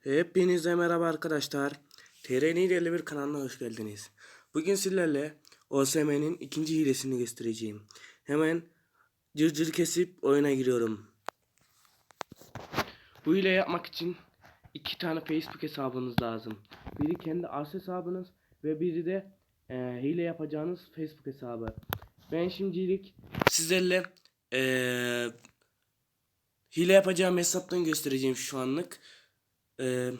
Hepinize merhaba arkadaşlar. TRN 51 kanalına hoş geldiniz. Bugün sizlerle OSM'nin ikinci hilesini göstereceğim. Hemen cırcır kesip oyuna giriyorum. Bu hile yapmak için iki tane Facebook hesabınız lazım. Biri kendi as hesabınız ve biri de e, hile yapacağınız Facebook hesabı. Ben şimdilik sizlerle e, hile yapacağım hesaptan göstereceğim şu anlık. Ee,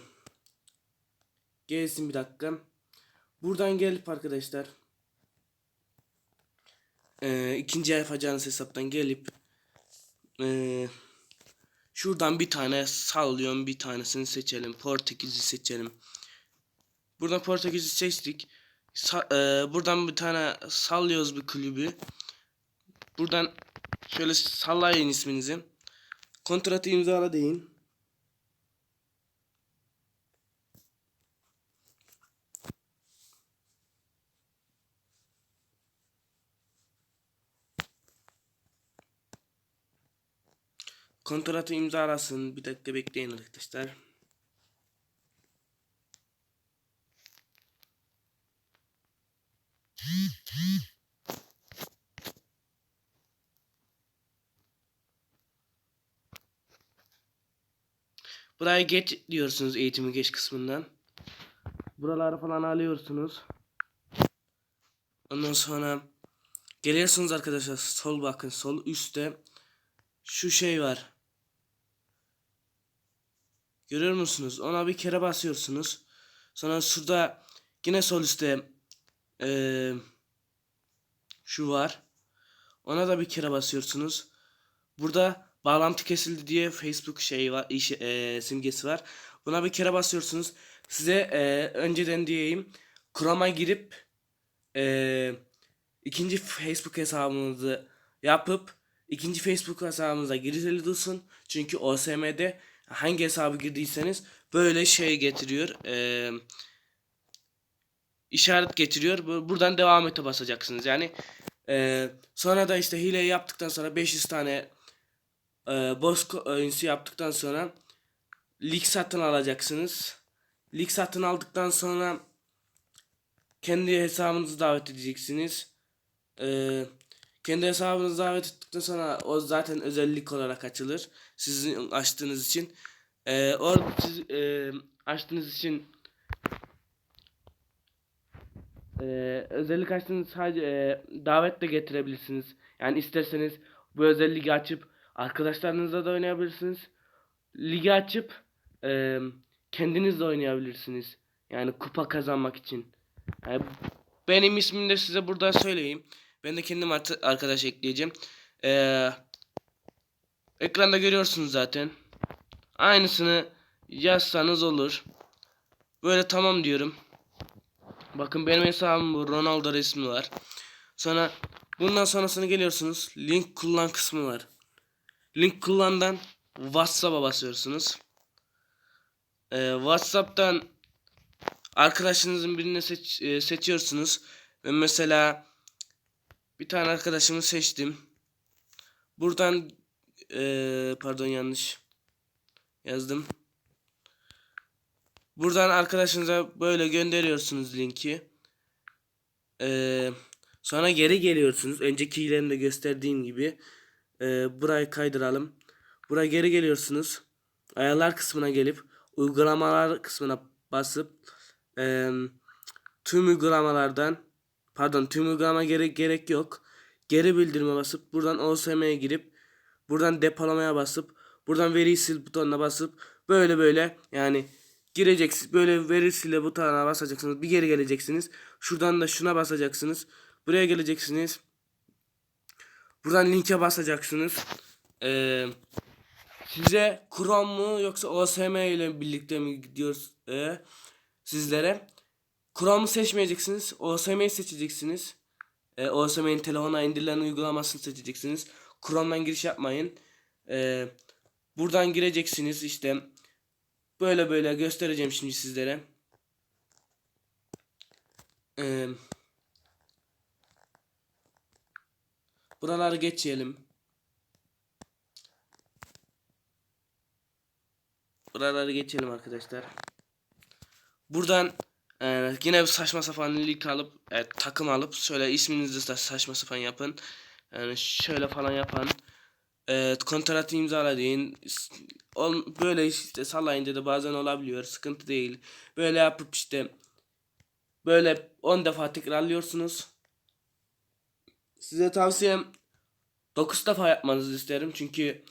gelsin bir dakika. Buradan gelip arkadaşlar ee, ikinci yapacağınız hesaptan gelip ee, şuradan bir tane sallıyorum bir tanesini seçelim. Portekiz'i seçelim. Buradan Portekiz'i seçtik. Sa- ee, buradan bir tane sallıyoruz bir kulübü. Buradan şöyle sallayın isminizi. Kontratı imzala deyin. Kontratı imzalasın. Bir dakika bekleyin arkadaşlar. Buraya geç diyorsunuz eğitimi geç kısmından. Buraları falan alıyorsunuz. Ondan sonra geliyorsunuz arkadaşlar sol bakın sol üstte şu şey var. Görüyor musunuz? Ona bir kere basıyorsunuz. Sonra şurada yine sol üstte eee, şu var. Ona da bir kere basıyorsunuz. Burada bağlantı kesildi diye Facebook şey var, iş, eee, simgesi var. Buna bir kere basıyorsunuz. Size eee, önceden diyeyim. Chrome'a girip eee, ikinci Facebook hesabınızı yapıp ikinci Facebook hesabınıza girili dursun. Çünkü OSM'de hangi hesabı girdiyseniz böyle şey getiriyor. Eee işaret getiriyor. Bu- Buradan devam ete basacaksınız. Yani eee, sonra da işte hile yaptıktan sonra 500 tane eee boss coins'i yaptıktan sonra lig satın alacaksınız. Lig satın aldıktan sonra kendi hesabınızı davet edeceksiniz. Eee, kendi hesabınızı davet ettikten sonra o zaten özellik olarak açılır. Sizin açtığınız için. Eee orada siz eee, açtığınız için eee, özellik açtığınız sadece eee, davet de getirebilirsiniz. Yani isterseniz bu özelliği açıp arkadaşlarınızla da oynayabilirsiniz. Ligi açıp eee kendiniz de oynayabilirsiniz. Yani kupa kazanmak için. Yani benim ismimi de size buradan söyleyeyim. Ben de kendim artı- arkadaş ekleyeceğim. Eee ekranda görüyorsunuz zaten. Aynısını yazsanız olur. Böyle tamam diyorum. Bakın benim hesabım bu. Ronaldo resmi var. Sonra bundan sonrasını geliyorsunuz. Link kullan kısmı var. Link kullandan WhatsApp'a basıyorsunuz. Ee, WhatsApp'tan arkadaşınızın birini seç, e, seçiyorsunuz. Ben mesela bir tane arkadaşımı seçtim. Buradan e, pardon yanlış yazdım. Buradan arkadaşınıza böyle gönderiyorsunuz linki. Ee, sonra geri geliyorsunuz. Önceki hilemde gösterdiğim gibi. Ee, burayı kaydıralım. Buraya geri geliyorsunuz. Ayarlar kısmına gelip uygulamalar kısmına basıp eee, tüm uygulamalardan pardon tüm uygulama gerek gerek yok. Geri bildirime basıp buradan OSM'ye girip buradan depolamaya basıp buradan veri sil butonuna basıp böyle böyle yani gireceksiniz böyle veri sile butonuna basacaksınız bir geri geleceksiniz şuradan da şuna basacaksınız buraya geleceksiniz buradan linke basacaksınız Eee size Chrome mu yoksa OSM ile birlikte mi gidiyoruz e, sizlere? Chrome'u seçmeyeceksiniz. OSM'yi seçeceksiniz. E, OSM'nin telefona indirilen uygulamasını seçeceksiniz. Chrome'dan giriş yapmayın. E, buradan gireceksiniz işte. Böyle böyle göstereceğim şimdi sizlere. E, buraları geçelim. buraları geçelim arkadaşlar. Buradan e, yine saçma sapan link alıp e, takım alıp şöyle isminizi de saçma sapan yapın. Yani şöyle falan yapan. E, kontratı imzala deyin. S- ol- Böyle işte sallayınca da bazen olabiliyor. Sıkıntı değil. Böyle yapıp işte böyle 10 defa tekrarlıyorsunuz. Size tavsiyem 9 defa yapmanızı isterim. Çünkü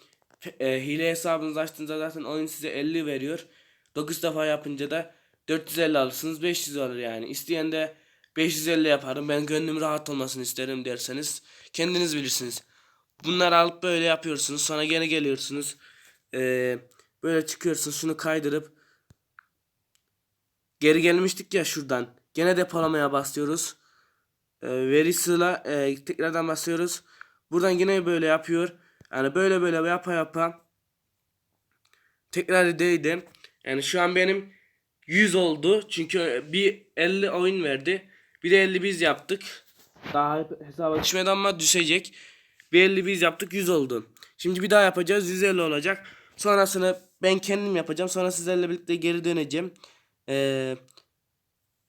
e, hile hesabınızı açtığınızda zaten oyun size 50 veriyor. 9 defa yapınca da 450 alırsınız 500 alır yani. İsteyen de 550 yaparım. Ben gönlüm rahat olmasını isterim derseniz kendiniz bilirsiniz. Bunları alıp böyle yapıyorsunuz. Sonra gene geliyorsunuz. Ee, böyle çıkıyorsunuz. Şunu kaydırıp geri gelmiştik ya şuradan. Gene depolamaya basıyoruz. Ee, veri sığla e, tekrardan basıyoruz. Buradan yine böyle yapıyor. Yani böyle böyle yapa yapa tekrar değdim. Yani şu an benim 100 oldu. Çünkü bir 50 oyun verdi. Bir de 50 biz yaptık. Daha hesaba düşmedi ama düşecek. Bir 50 biz yaptık 100 oldu. Şimdi bir daha yapacağız 150 olacak. Sonrasını ben kendim yapacağım. Sonra sizlerle birlikte geri döneceğim. Ee,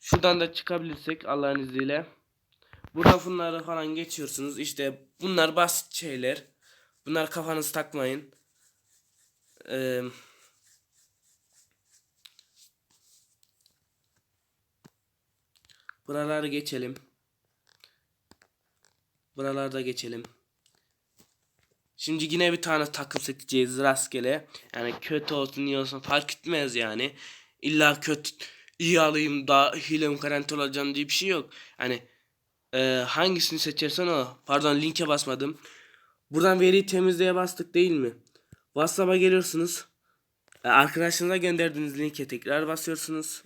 şuradan da çıkabilirsek Allah'ın izniyle. Burada bunları falan geçiyorsunuz. İşte bunlar basit şeyler. Bunlar kafanız takmayın. Ee, buraları geçelim. Buralarda geçelim. Şimdi yine bir tane takım seçeceğiz rastgele. Yani kötü olsun iyi olsun fark etmez yani. İlla kötü iyi alayım da hilem garanti olacağım diye bir şey yok. Hani e, hangisini seçersen o. Pardon linke basmadım. Buradan veriyi temizleye bastık değil mi? WhatsApp'a geliyorsunuz. E, arkadaşınıza gönderdiğiniz linke tekrar basıyorsunuz.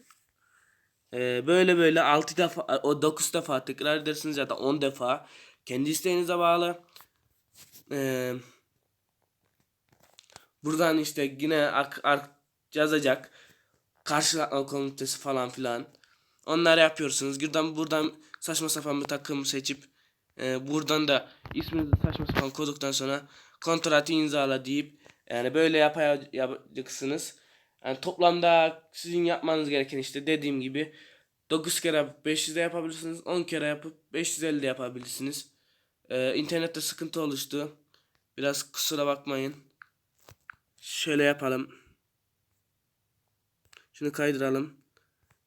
E, böyle böyle 6 defa o 9 defa tekrar edersiniz ya da 10 defa. Kendi isteğinize bağlı. E, buradan işte yine ark, ark yazacak. Karşılatma komitesi falan filan. Onları yapıyorsunuz. Buradan buradan saçma sapan bir takım seçip e, buradan da isminizi saçma sapan koyduktan sonra kontratı imzala deyip yani böyle yapa- yapacaksınız. Yani toplamda sizin yapmanız gereken işte dediğim gibi 9 kere yapıp 500 de yapabilirsiniz. 10 kere yapıp 550 de yapabilirsiniz. Ee, internette sıkıntı oluştu. Biraz kusura bakmayın. Şöyle yapalım. Şunu kaydıralım.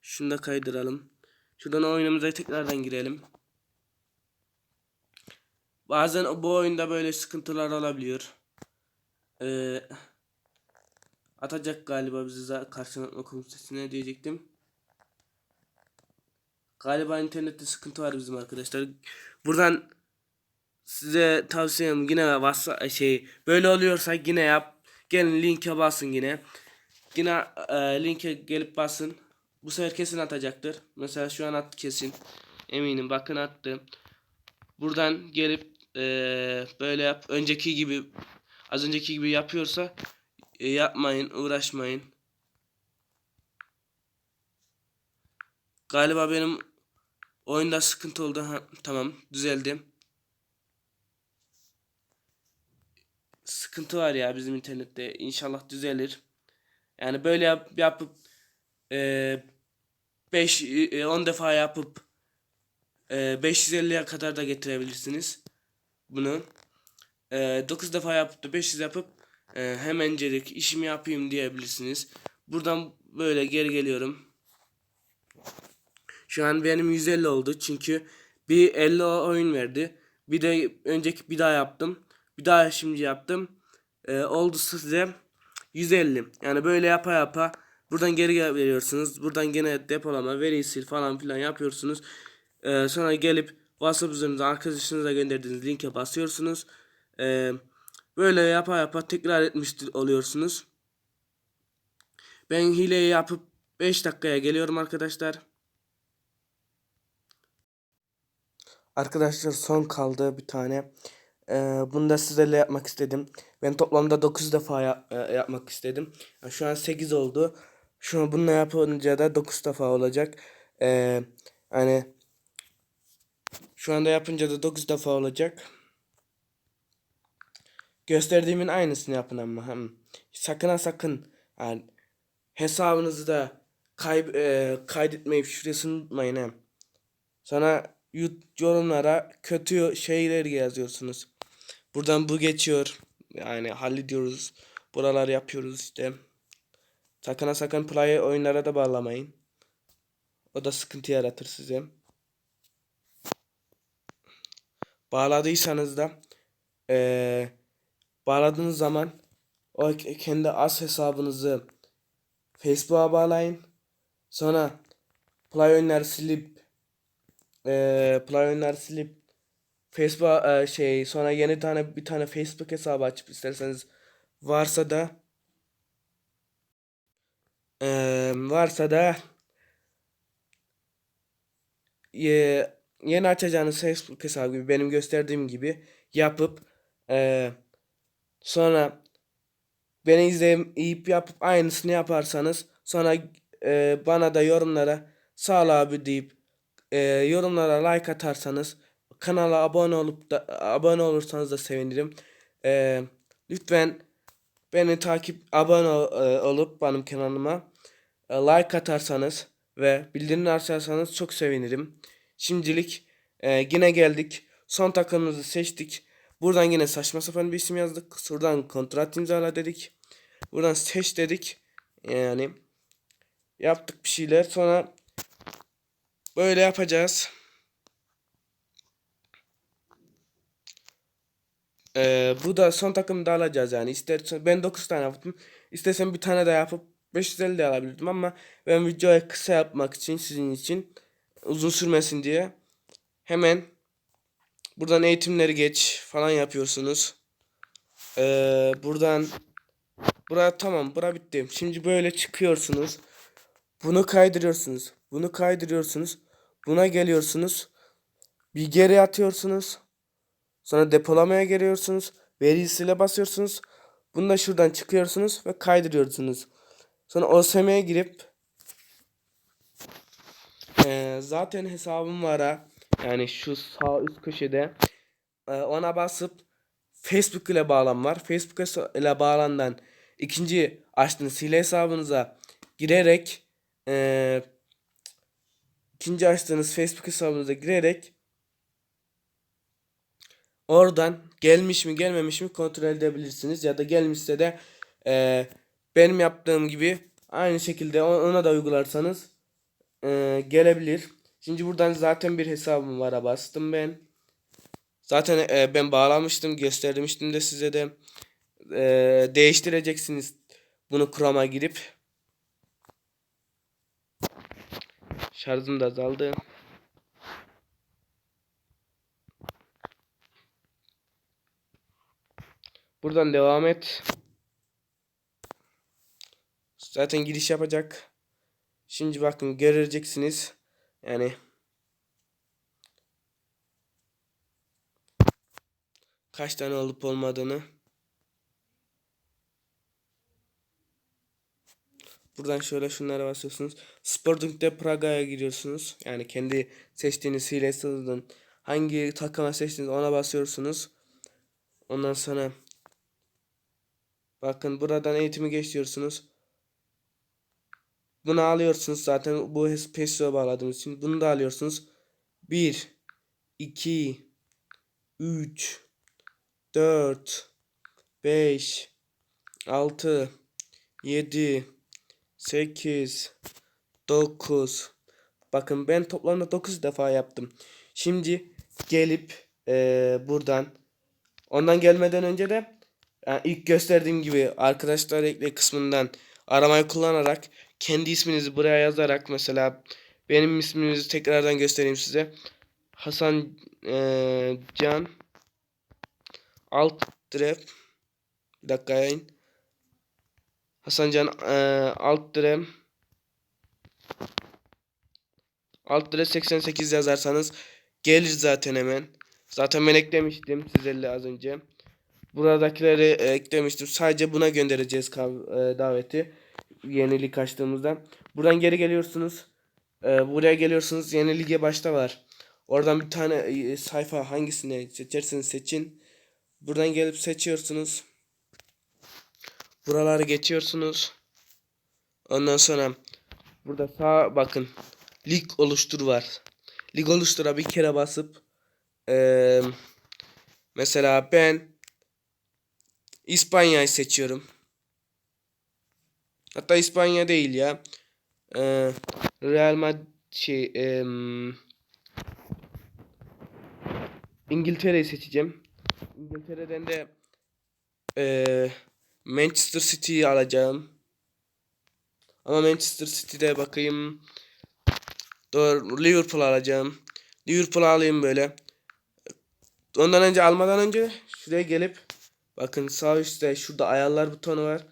Şunu da kaydıralım. Şuradan oyunumuza tekrardan girelim. Bazen bu oyunda böyle sıkıntılar olabiliyor. Ee, atacak galiba bizi karşılatma komitesine diyecektim. Galiba internette sıkıntı var bizim arkadaşlar. Buradan size tavsiyem yine WhatsApp şey böyle oluyorsa yine yap. Gelin linke basın yine. Yine e, linke gelip basın. Bu sefer kesin atacaktır. Mesela şu an attı kesin. Eminim bakın attı. Buradan gelip e, böyle yap. Önceki gibi az önceki gibi yapıyorsa e, yapmayın, uğraşmayın. Galiba benim oyunda sıkıntı oldu. Ha, tamam, düzeldi. Sıkıntı var ya bizim internette. İnşallah düzelir. Yani böyle yap, yapıp 5 10 defa yapıp e, 550'ye kadar da getirebilirsiniz. Bunu. E, 9 defa yapıp da 500 yapıp e, hemencelik işimi yapayım diyebilirsiniz. Buradan böyle geri geliyorum. Şu an benim 150 oldu çünkü bir 50 oyun verdi. Bir de önceki bir daha yaptım. Bir daha şimdi yaptım. Ee, oldu size 150. Yani böyle yapa yapa buradan geri veriyorsunuz. Buradan gene depolama, veri sil falan filan yapıyorsunuz. Ee, sonra gelip WhatsApp üzerinden arkadaşınıza gönderdiğiniz linke basıyorsunuz. Ee, böyle yapa yapa tekrar etmiş oluyorsunuz. Ben hileyi yapıp 5 dakikaya geliyorum arkadaşlar. Arkadaşlar son kaldı bir tane. Ee, bunu da sizlerle yapmak istedim. Ben toplamda 9 defa ya- e, yapmak istedim. Şu an 8 oldu. Şu an bununla yapınca da 9 defa olacak. Ee, hani şu anda yapınca da 9 defa olacak. Gösterdiğimin aynısını yapın ama. Hem. Sakın ha sakın. Yani hesabınızı da kay, e, kaydetmeyip şifresini unutmayın he. Sonra yorumlara kötü şeyler yazıyorsunuz. Buradan bu geçiyor. Yani hallediyoruz. Buralar yapıyoruz işte. Sakın ha sakın play oyunlara da bağlamayın. O da sıkıntı yaratır size. Bağladıysanız da eee, bağladığınız zaman o ke- kendi as hesabınızı Facebook'a bağlayın. Sonra play oyunları silip eee play oyunları silip Facebook eee, şey sonra yeni tane bir tane Facebook hesabı açıp isterseniz varsa da eee, varsa da ye- yeni açacağınız Facebook hesabı gibi benim gösterdiğim gibi yapıp eee, sonra beni izleyip yapıp aynısını yaparsanız sonra eee, bana da yorumlara sağ ol abi deyip eee, yorumlara like atarsanız kanala abone olup da abone olursanız da sevinirim. Eee, lütfen beni takip abone ol- e, olup benim kanalıma e, like atarsanız ve bildirimleri açarsanız çok sevinirim. Şimdilik e, yine geldik. Son takımımızı seçtik. Buradan yine saçma sapan bir isim yazdık. Şuradan kontrat imzala dedik. Buradan seç dedik. Yani yaptık bir şeyler. Sonra böyle yapacağız. Ee, bu da son takımı da alacağız yani. İstersen ben 9 tane yaptım. İstersen bir tane daha yapıp 550 de alabilirdim ama ben videoyu kısa yapmak için sizin için uzun sürmesin diye hemen buradan eğitimleri geç falan yapıyorsunuz. Ee, buradan bura tamam bura bitti. Şimdi böyle çıkıyorsunuz. Bunu kaydırıyorsunuz. Bunu kaydırıyorsunuz. Buna geliyorsunuz. Bir geri atıyorsunuz. Sonra depolamaya geliyorsunuz. Verisiyle basıyorsunuz. Bunu da şuradan çıkıyorsunuz ve kaydırıyorsunuz. Sonra OSM'ye girip eee, zaten hesabım var ha. Yani şu sağ üst köşede eee, ona basıp Facebook ile bağlan var. Facebook ile bağlandan ikinci açtığınız hile hesabınıza girerek eee, ikinci açtığınız Facebook hesabınıza girerek Oradan gelmiş mi gelmemiş mi kontrol edebilirsiniz. Ya da gelmişse de eee, benim yaptığım gibi aynı şekilde ona da uygularsanız eee, gelebilir. Şimdi buradan zaten bir hesabım var bastım ben. Zaten eee, ben bağlamıştım göstermiştim de size de Eee, değiştireceksiniz bunu Chrome'a girip. Şarjım da azaldı. Buradan devam et. Zaten giriş yapacak. Şimdi bakın göreceksiniz. Yani kaç tane olup olmadığını. Buradan şöyle şunlara basıyorsunuz. Sporting'de Praga'ya giriyorsunuz. Yani kendi seçtiğiniz hile hangi takıma seçtiğiniz ona basıyorsunuz. Ondan sonra bakın buradan eğitimi geçiyorsunuz. Bunu alıyorsunuz zaten bu PESO'ya bağladığımız için. Bunu da alıyorsunuz. 1 2 3 4 5 6 7 8 9 Bakın ben toplamda 9 defa yaptım. Şimdi gelip eee, buradan ondan gelmeden önce de yani ilk gösterdiğim gibi arkadaşlar ekle kısmından aramayı kullanarak kendi isminizi buraya yazarak mesela benim isminizi tekrardan göstereyim size. Hasan eee, Can alt direk bir dakika yayın. Hasan Can eee, alt direk alt direk 88 yazarsanız gelir zaten hemen. Zaten ben eklemiştim sizlerle az önce. Buradakileri e, eklemiştim. Sadece buna göndereceğiz e, daveti. Yenilik açtığımızda. Buradan geri geliyorsunuz. E, buraya geliyorsunuz. Yeni lige başta var. Oradan bir tane e, sayfa hangisini seçerseniz seçin. Buradan gelip seçiyorsunuz. Buraları geçiyorsunuz. Ondan sonra burada sağ bakın lig oluştur var. Lig oluştura bir kere basıp eee, mesela ben İspanya'yı seçiyorum. Hatta İspanya değil ya. Eee, Real Madrid şey em, İngiltere'yi seçeceğim. İngiltere'den de eee, Manchester City'yi alacağım. Ama Manchester City'de bakayım. Doğru Liverpool alacağım. Liverpool alayım böyle. Ondan önce almadan önce şuraya gelip bakın sağ üstte şurada ayarlar butonu var.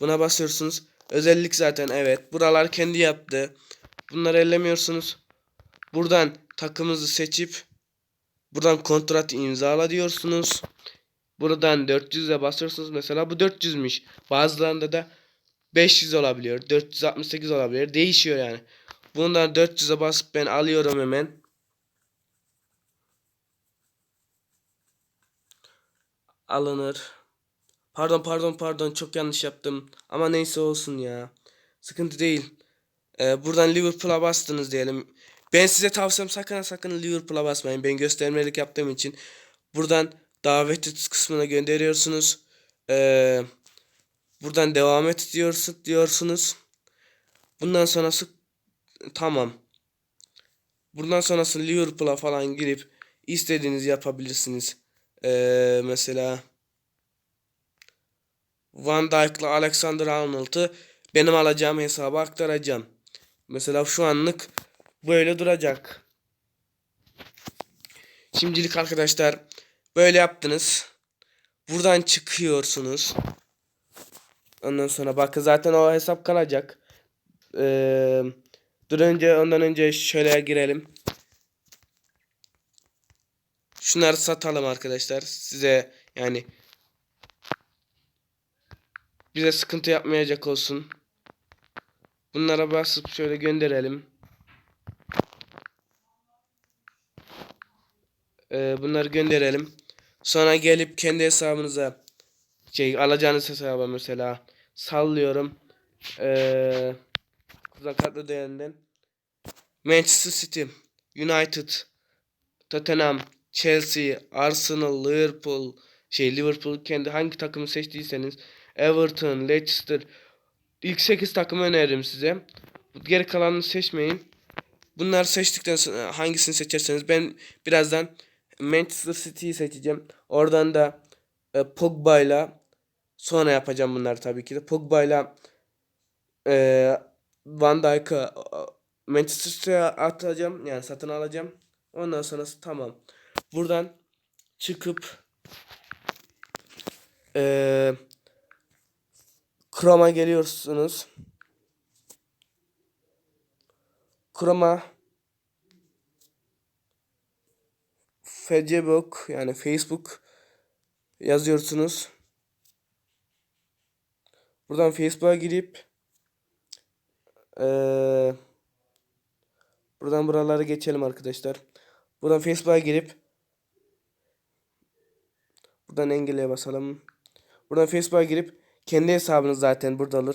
Buna basıyorsunuz. Özellik zaten evet. Buralar kendi yaptı. Bunları ellemiyorsunuz. Buradan takımınızı seçip buradan kontrat imzala diyorsunuz. Buradan 400'e basıyorsunuz. Mesela bu 400'müş. Bazılarında da 500 olabiliyor. 468 olabiliyor. Değişiyor yani. Bundan 400'e basıp ben alıyorum hemen. Alınır. Pardon pardon pardon çok yanlış yaptım. Ama neyse olsun ya. Sıkıntı değil. Ee, buradan Liverpool'a bastınız diyelim. Ben size tavsiyem sakın sakın Liverpool'a basmayın. Ben göstermelik yaptığım için. Buradan davet et kısmına gönderiyorsunuz. Ee, buradan devam et diyorsun, diyorsunuz. Bundan sonrası tamam. Bundan sonrası Liverpool'a falan girip istediğinizi yapabilirsiniz. Ee, mesela Van Dijk'la Alexander Arnold'u benim alacağım hesaba aktaracağım. Mesela şu anlık böyle duracak. Şimdilik arkadaşlar böyle yaptınız. Buradan çıkıyorsunuz. Ondan sonra bakın zaten o hesap kalacak. Ee, dur önce ondan önce şöyle girelim. Şunları satalım arkadaşlar. Size yani bize sıkıntı yapmayacak olsun. Bunlara basıp şöyle gönderelim. Ee, bunları gönderelim. Sonra gelip kendi hesabınıza şey alacağınız hesaba mesela sallıyorum. Ee, Kuzak kartlı değerinden Manchester City, United, Tottenham, Chelsea, Arsenal, Liverpool, şey Liverpool kendi hangi takımı seçtiyseniz Everton, Leicester ilk 8 takımı öneririm size. Geri kalanını seçmeyin. Bunları seçtikten sonra hangisini seçerseniz ben birazdan Manchester City'yi seçeceğim. Oradan da e, Pogba'yla sonra yapacağım bunları tabii ki de. Pogba'yla e, Van Dijk'ı e, Manchester City'ye atacağım. Yani satın alacağım. Ondan sonrası tamam. Buradan çıkıp e, Chrome'a geliyorsunuz. Chroma Facebook yani Facebook yazıyorsunuz. Buradan Facebook'a girip eee buradan buraları geçelim arkadaşlar. Buradan Facebook'a girip buradan engelleye basalım. Buradan Facebook'a girip kendi hesabınız zaten burada olur.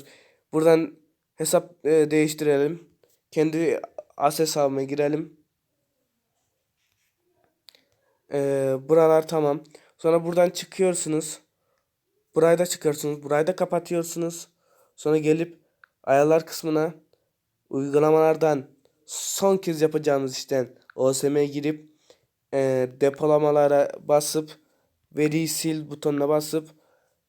Buradan hesap e, değiştirelim. Kendi as hesabıma girelim. Ee, buralar tamam. Sonra buradan çıkıyorsunuz. Burayı da çıkıyorsunuz. Burayı da kapatıyorsunuz. Sonra gelip ayarlar kısmına uygulamalardan son kez yapacağımız işten OSM'ye girip e, depolamalara basıp veri sil butonuna basıp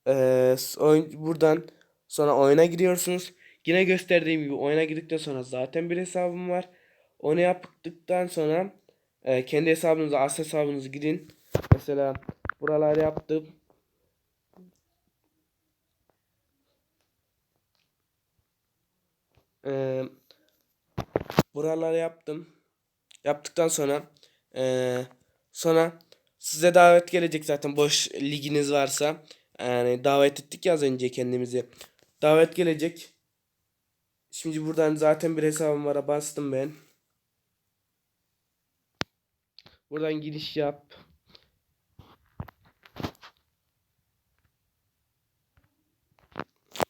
e, oyun, buradan sonra oyuna giriyorsunuz. Yine gösterdiğim gibi oyuna girdikten sonra zaten bir hesabım var. Onu yaptıktan sonra e, kendi hesabınıza as hesabınızı gidin. Mesela buralar yaptım. E, buraları yaptım. Yaptıktan sonra e, sonra size davet gelecek zaten boş liginiz varsa. Yani davet ettik ya az önce kendimizi. Davet gelecek. Şimdi buradan zaten bir hesabım var. Bastım ben. Buradan giriş yap.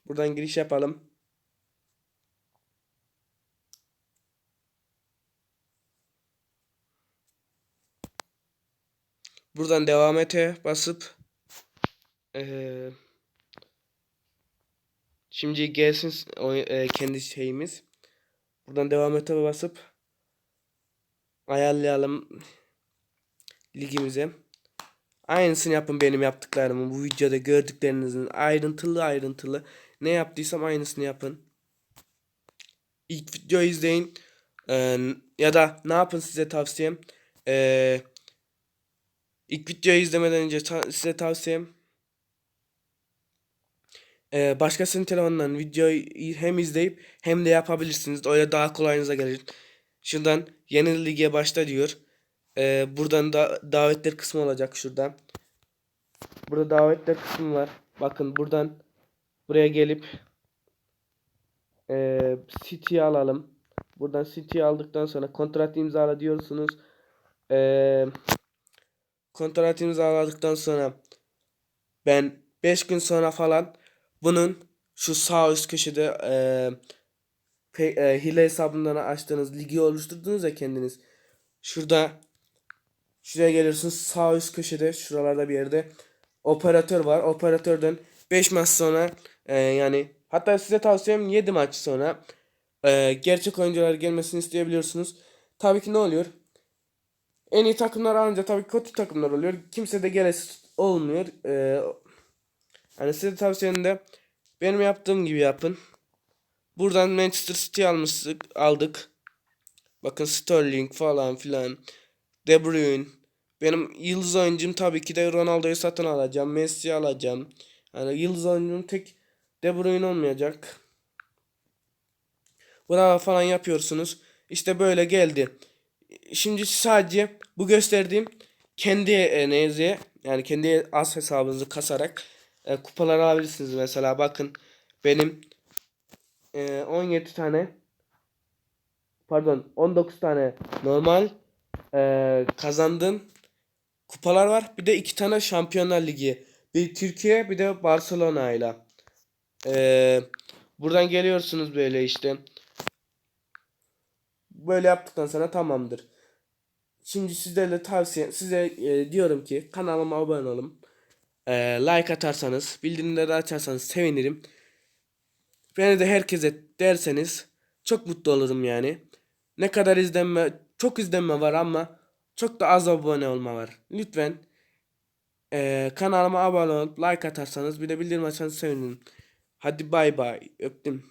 Buradan giriş yapalım. Buradan devam ete basıp eee, şimdi gelsin eee, kendi şeyimiz. Buradan devam ete basıp ayarlayalım ligimize. Aynısını yapın benim yaptıklarımı. Bu videoda gördüklerinizin ayrıntılı ayrıntılı ne yaptıysam aynısını yapın. İlk videoyu izleyin. Ee, ya da ne yapın size tavsiyem. Ee, ilk videoyu izlemeden önce ta- size tavsiyem. Ee, başkasının telefonundan videoyu hem izleyip hem de yapabilirsiniz. Öyle daha kolayınıza gelir. Şuradan yeni lige başla diyor. Ee, buradan da davetler kısmı olacak şurada. Burada davetler kısmı var. Bakın buradan buraya gelip eee City'yi alalım. Buradan City'yi aldıktan sonra kontrat imzala diyorsunuz. Eee kontrat imzaladıktan sonra ben 5 gün sonra falan bunun şu sağ üst köşede eee pe- eee, hile hesabından açtığınız ligi oluşturdunuz ya kendiniz. Şurada Şuraya geliyorsunuz sağ üst köşede şuralarda bir yerde operatör var. Operatörden 5 maç sonra e, yani hatta size tavsiyem 7 maç sonra e, gerçek oyuncular gelmesini isteyebiliyorsunuz. Tabii ki ne oluyor? En iyi takımlar alınca tabii kötü takımlar oluyor. Kimse de gelesi olmuyor. E, yani size tavsiyem de benim yaptığım gibi yapın. Buradan Manchester City almıştık, aldık. Bakın Sterling falan filan. De Bruyne. Benim yıldız oyuncum tabii ki de Ronaldo'yu satın alacağım. Messi alacağım. Yani yıldız oyuncum tek De Bruyne olmayacak. Bravo falan yapıyorsunuz. İşte böyle geldi. Şimdi sadece bu gösterdiğim kendi e, neyse yani kendi az hesabınızı kasarak e, kupalar alabilirsiniz mesela bakın benim e, 17 tane pardon 19 tane normal e, kazandığım kupalar var. Bir de iki tane Şampiyonlar Ligi. Bir Türkiye bir de Barcelona ile. E, buradan geliyorsunuz böyle işte. Böyle yaptıktan sonra tamamdır. Şimdi sizlerle tavsiye size e, diyorum ki kanalıma abone olun. E, like atarsanız, bildirimleri açarsanız sevinirim. Beni de herkese derseniz çok mutlu olurum yani. Ne kadar izlenme, çok izlenme var ama çok da az abone olma var. Lütfen eee, kanalıma abone olup like atarsanız bir de bildirim açarsanız sevinirim. Hadi bay bay. Öptüm.